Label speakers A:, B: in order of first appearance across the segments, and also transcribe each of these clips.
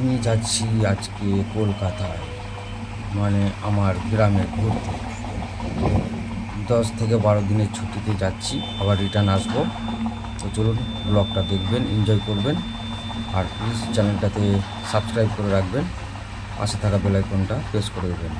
A: আমি যাচ্ছি আজকে কলকাতায় মানে আমার গ্রামে ঘুরতে দশ থেকে বারো দিনের ছুটিতে যাচ্ছি, আবার রিটার্ন আসব। তো চলুন ব্লগটা দেখবেন এনজয় করবেন। আর প্লিজ চ্যানেলটাতে সাবস্ক্রাইব করে রাখবেন। পাশে থাকা বেলাইকনটা প্রেস করে দেবেন।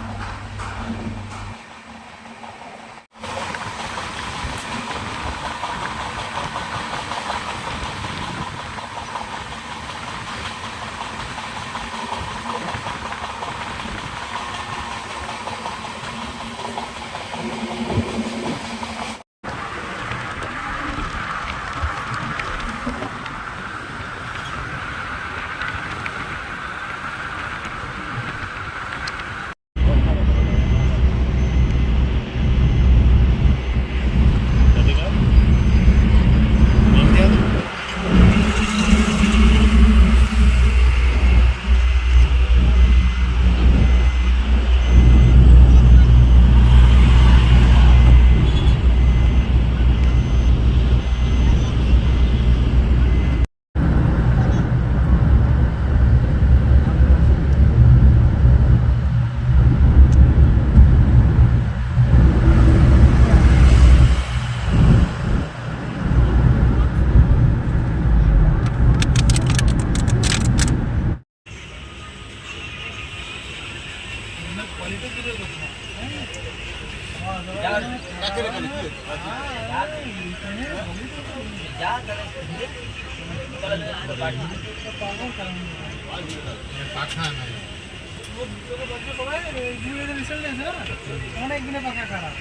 B: অনেক দিনে পাখা খারাপ।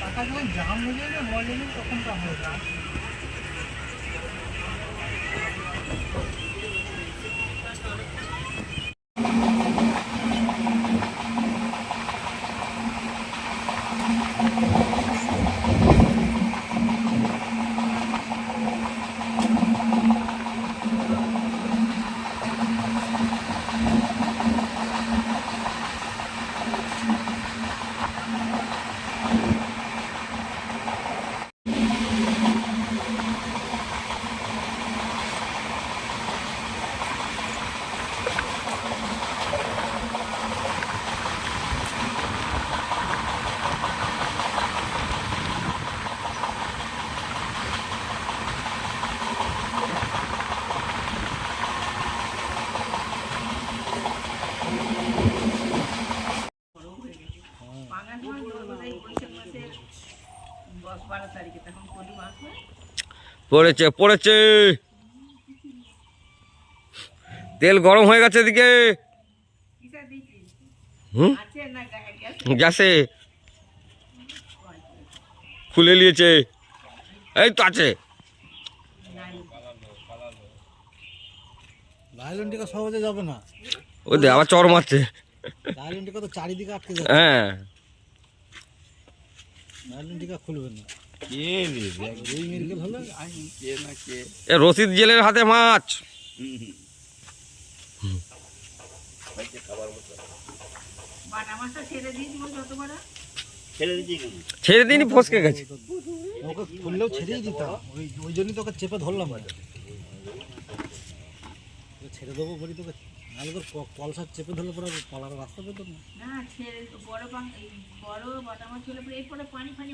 B: পাখা যখন জাম হয়ে যায় না ময়লা তখন তো হয়ে যাম
A: পড়েছে পড়েছে। তেল গরম হয়ে গেছে এদিকে।
C: গ্যাস?
A: খুলে নিয়েছে। এই তো আছে।
B: সহজে যাবে না।
A: ও দে আবার চর মারছে।
B: লাইলন টিকা চারিদিকে আটকে যাবে।
A: হ্যাঁ। রশিদ জেলের হাতে মাছ।
C: ছেড়ে
A: দিনই ফসকে গেছে।
B: ওকে খুললেও ছেড়েই দিতাম। ওই ওই জন্যই তোকে চেপে ধরলাম ছেড়ে দেবো বলি তোকে। নাহলে তো কলসা চেপে ধরলে পরে পালার রাস্তা পেতো না।
C: বড় বড় বাটা মাছ হলে পরে এরপরে পানি ফানি